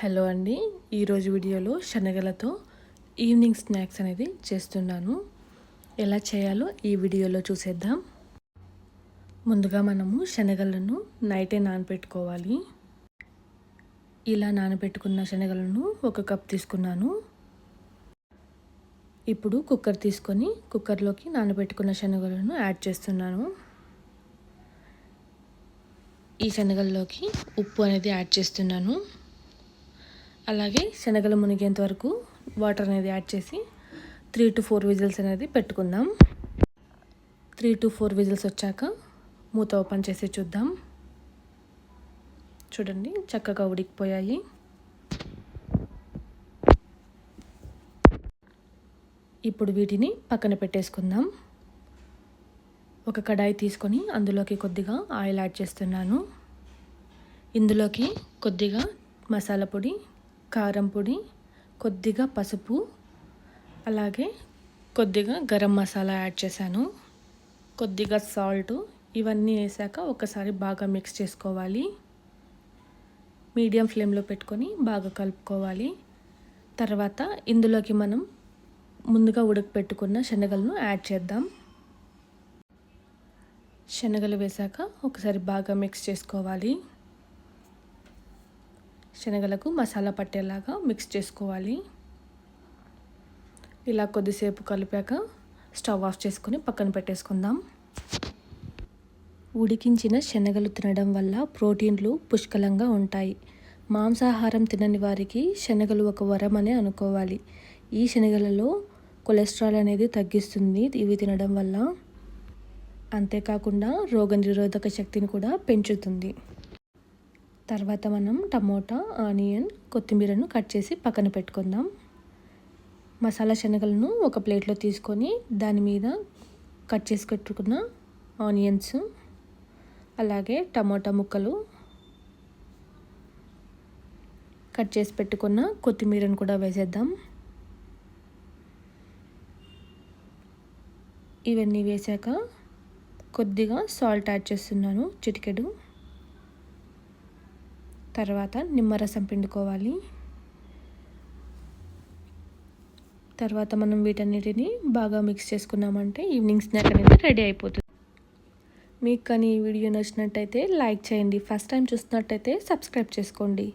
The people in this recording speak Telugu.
హలో అండి. ఈరోజు వీడియోలో శనగలతో ఈవినింగ్ స్నాక్స్ అనేది చేస్తున్నాను. ఎలా చేయాలో ఈ వీడియోలో చూసేద్దాం. ముందుగా మనము శనగలను నైటే నానబెట్టుకోవాలి ఇలా నానబెట్టుకున్న శనగలను ఒక కప్ తీసుకున్నాను. ఇప్పుడు కుక్కర్ తీసుకొని కుక్కర్లోకి నానబెట్టుకున్న శనగలను యాడ్ చేస్తున్నాను. ఈ శనగల్లోకి ఉప్పు అనేది యాడ్ చేస్తున్నాను. అలాగే శనగలు మునిగేంత వరకు వాటర్ అనేది యాడ్ చేసి త్రీ టు ఫోర్ విజిల్స్ అనేది పెట్టుకుందాం. త్రీ టు ఫోర్ విజిల్స్ వచ్చాక మూత ఓపెన్ చేసి చూద్దాం. చూడండి చక్కగా ఉడికిపోయాయి. ఇప్పుడు వీటిని పక్కన పెట్టేసుకుందాం. ఒక కడాయి తీసుకొని అందులోకి కొద్దిగా ఆయిల్ యాడ్ చేస్తున్నాను. ఇందులోకి కొద్దిగా మసాలా పొడి కారం పొడి కొద్దిగా పసుపు అలాగే కొద్దిగా గరం మసాలా యాడ్ చేశాను. కొద్దిగా సాల్ట్ ఇవన్నీ వేసాక ఒకసారి బాగా మిక్స్ చేసుకోవాలి. మీడియం ఫ్లేమ్లో పెట్టుకొని బాగా కలుపుకోవాలి. తర్వాత ఇందులోకి మనం ముందుగా ఉడకపెట్టుకున్న శనగలను యాడ్ చేద్దాం. శనగలు వేసాక ఒకసారి బాగా మిక్స్ చేసుకోవాలి. శనగలకు మసాలా పట్టేలాగా మిక్స్ చేసుకోవాలి. ఇలా కొద్దిసేపు కలిపాక స్టవ్ ఆఫ్ చేసుకొని పక్కన పెట్టేసుకుందాం. ఉడికించిన శనగలు తినడం వల్ల ప్రోటీన్లు పుష్కలంగా ఉంటాయి. మాంసాహారం తినని వారికి శనగలు ఒక వరం అనే అనుకోవాలి. ఈ శనగలలో కొలెస్ట్రాల్ అనేది తగ్గిస్తుంది. ఇవి తినడం వల్ల అంతేకాకుండా రోగనిరోధక శక్తిని కూడా పెంచుతుంది. తర్వాత మనం టమోటా ఆనియన్ కొత్తిమీరను కట్ చేసి పక్కన పెట్టుకుందాం. మసాలా శనగలను ఒక ప్లేట్లో తీసుకొని దాని మీద కట్ చేసి పెట్టుకున్న ఆనియన్స్ అలాగే టమోటా ముక్కలు కట్ చేసి పెట్టుకున్న కొత్తిమీరను కూడా వేసేద్దాం. ఇవన్నీ వేసాక కొద్దిగా సాల్ట్ యాడ్ చేస్తున్నాను చిటికెడు. తర్వాత నిమ్మరసం పిండుకోవాలి. తర్వాత మనం వీటన్నిటిని బాగా మిక్స్ చేసుకున్నామంటే ఈవినింగ్ స్నాక్ అనేది రెడీ అయిపోతుంది. మీకు కానీ ఈ వీడియో నచ్చినట్టయితే లైక్ చేయండి. ఫస్ట్ టైం చూసినట్టయితే సబ్స్క్రైబ్ చేసుకోండి.